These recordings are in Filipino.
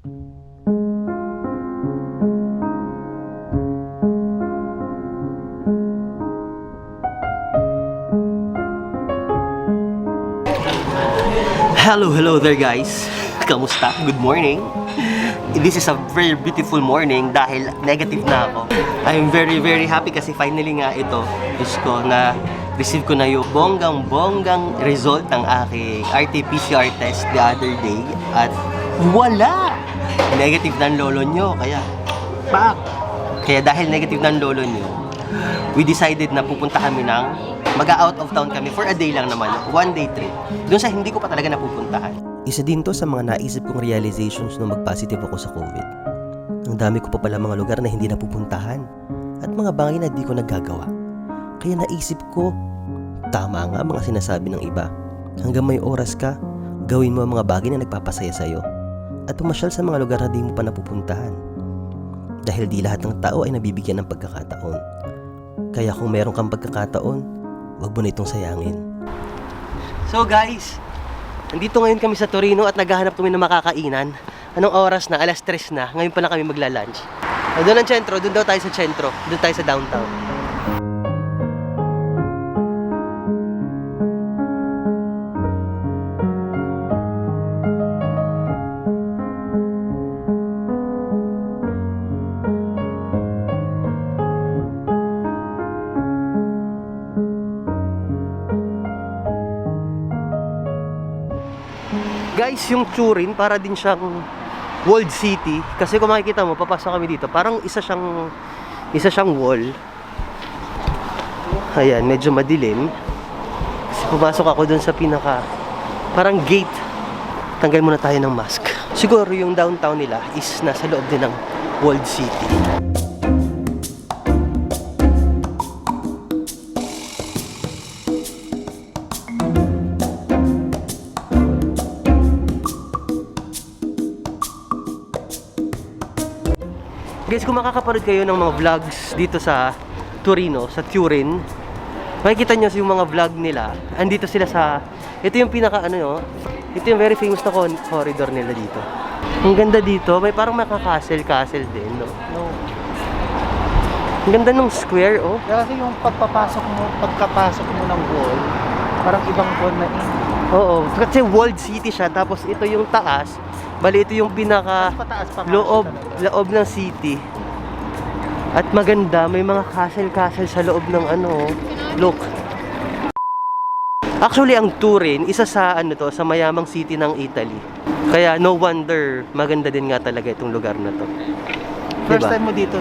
Hello, hello there guys. Kamusta? Good morning. This is a very beautiful morning dahil negative na ako. I'm very very happy kasi finally nga ito, Diyos ko, na receive ko na yung bonggang-bonggang result ng aking RT-PCR test the other day at wala! Negative ang lolo nyo, kaya pak! Kaya dahil negative ang lolo nyo, we decided na pupunta kami ng mag-out of town kami for a day lang naman, one day trip. Doon sa hindi ko pa talaga napupuntahan. Isa din to sa mga naisip kong realizations nung mag-positive ako sa COVID. Ang dami ko pa pala mga lugar na hindi napupuntahan at mga bagay na di ko nagagawa. Kaya naisip ko, tama nga mga sinasabi ng iba. Hanggang may oras ka, gawin mo ang mga bagay na nagpapasaya sa'yo at pumasyal sa mga lugar na di mo pa napupuntahan. Dahil di lahat ng tao ay nabibigyan ng pagkakataon. Kaya kung meron kang pagkakataon, wag mo na itong sayangin. So guys, nandito ngayon kami sa Torino at naghahanap kami ng makakainan. Anong oras na? Alas 3 na. Ngayon pa lang kami magla-lunch. Doon ang sentro. Doon daw tayo sa sentro. Doon tayo sa downtown. Guys, yung Turin para din siyang walled city. Kasi kung makikita mo papasok kami dito parang isa siyang isa siyang wall. Ayan medyo madilim. Kasi pumasok ako dun sa pinaka parang gate. Tanggal muna tayo ng mask. Siguro yung downtown nila is nasa loob din ng walled city Guys, kung makakapanood kayo ng mga vlogs dito sa Torino, sa Turin, makikita nyo yung mga vlog nila. Andito sila sa... Ito yung pinaka ano yun. Ito yung very famous na corridor nila dito. Ang ganda dito. May parang makaka-castle-castle din, no? No. Ang ganda ng square, oh. Kasi yung pagpapasok mo, pagkapasok mo ng wall, parang ibang wall na in. Oo. Kasi walled city siya. Tapos ito yung taas. Bali, ito yung pinaka... Pa loob, loob ng city. At maganda, may mga castle-castle sa loob ng ano, look. Actually, ang Turin, isa sa ano to, sa mayamang city ng Italy. Kaya no wonder, maganda din nga talaga itong lugar na to. First Diba? time mo dito?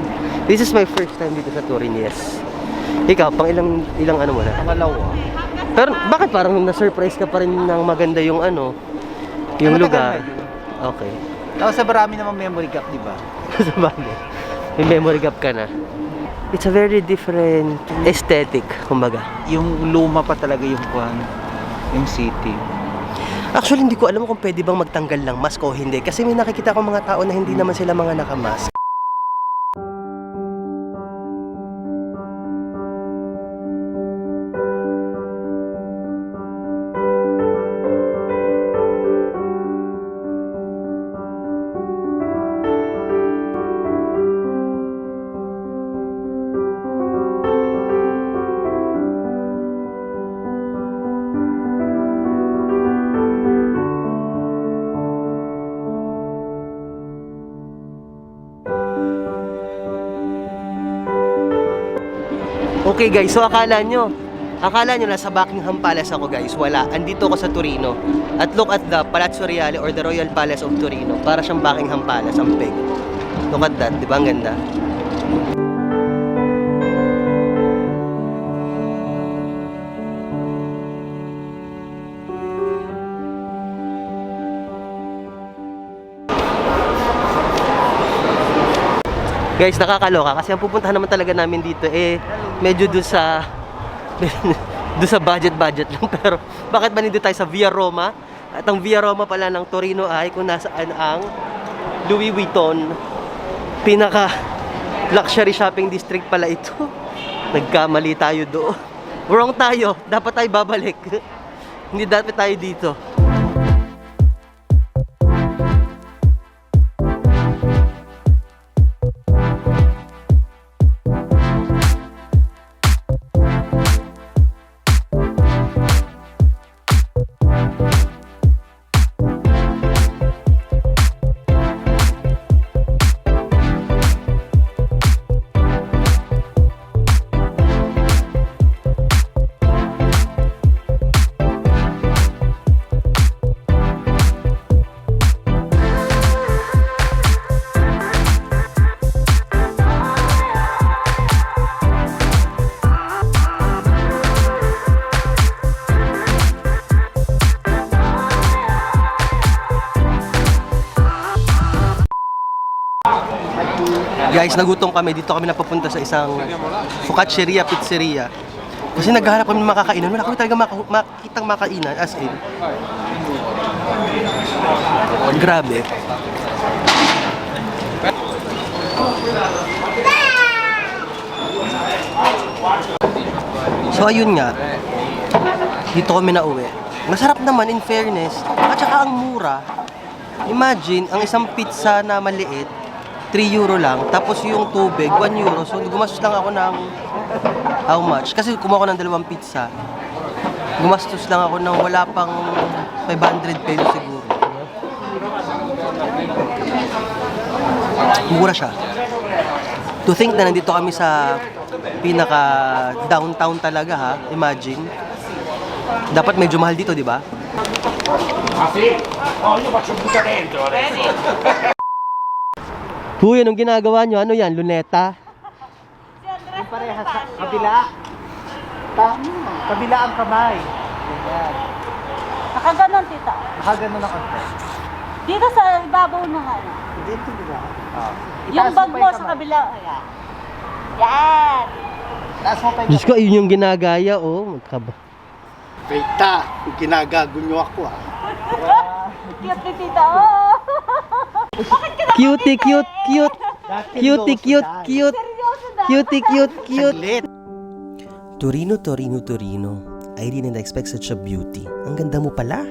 This is my first time dito sa Turin, yes. Ikaw, pang ilang ilang ano mo na? Pangalawa. Pero bakit parang na-surprise ka pa rin ng maganda yung ano, yung Matagal lugar? Okay. Tapos sa marami naman memory gap, di ba? sa bagay. May memory gap ka na. It's a very different aesthetic, kumbaga. Yung luma pa talaga yung kuhan, yung city. Actually, hindi ko alam kung pwede bang magtanggal ng mask o hindi. Kasi may nakikita ko mga tao na hindi naman sila mga nakamask. Okay guys, so akala nyo, akala nyo nasa Buckingham Palace ako guys. Wala, andito ako sa Torino. At look at the Palazzo Reale or the Royal Palace of Torino. Para siyang Buckingham Palace, ang peg. Look at that, di ba ang ganda? Guys, nakakaloka kasi ang pupuntahan naman talaga namin dito eh medyo dun sa dun sa budget-budget lang pero bakit ba nandito tayo sa Via Roma? At ang Via Roma pala ng Torino ay kung nasaan ang Louis Vuitton pinaka luxury shopping district pala ito. Nagkamali tayo doon. Wrong tayo. Dapat tayo babalik. Hindi dapat tayo dito. Guys, nagutom kami. Dito kami napapunta sa isang focacceria, pizzeria. Kasi naghahanap kami ng makakainan. Wala kami talaga maka- makitang makainan. As in. Grabe. So ayun nga, dito kami na uwi. Masarap naman in fairness. At saka ang mura. Imagine, ang isang pizza na maliit, 3 euro lang. Tapos yung tubig, 1 euro. So gumastos lang ako ng how much? Kasi kumuha ko ng dalawang pizza. Gumastos lang ako ng wala pang 500 pesos siguro. Mura siya. To think na nandito kami sa pinaka downtown talaga ha, imagine. Dapat medyo mahal dito, di ba? Huy, anong ginagawa nyo? Ano yan? Luneta? Yung parehas sa kabila. Tama. Kabila ang kamay. Ganyan. Nakaganon, tita. Nakaganon ang konti. Dito sa ibabaw ng ano. Dito diba? Ah. Yung Itaas bag pa mo sa kamay. kabila. Ayan. Yan. Taas mo pa yung Diyos ko, yun yung ginagaya, oh. Magkaba. Peita, ginagago nyo ako ah. Cute ni tita. Oh. Na Cutie, cute, cute. Cutie, cute, cute. Cutie, cute, cute. Torino, Torino, Torino. I didn't expect such a beauty. Ang ganda mo pala.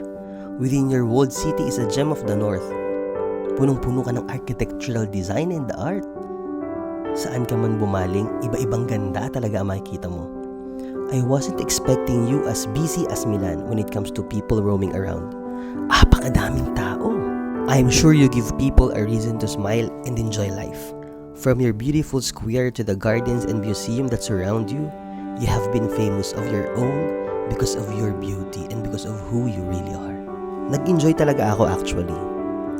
Within your walled city is a gem of the north. Punong-puno ka ng architectural design and art. Saan ka man bumaling, iba-ibang ganda talaga ang makikita mo. I wasn't expecting you as busy as Milan when it comes to people roaming around. Apakadaming tao. I'm sure you give people a reason to smile and enjoy life. From your beautiful square to the gardens and museum that surround you, you have been famous of your own because of your beauty and because of who you really are. Nag-enjoy talaga ako actually.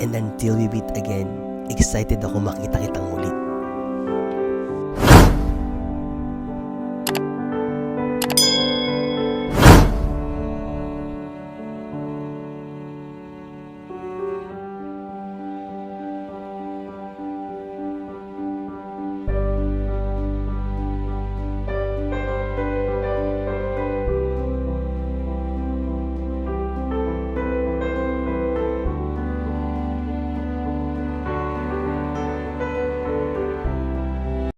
And until we meet again, excited ako makita kitang muli.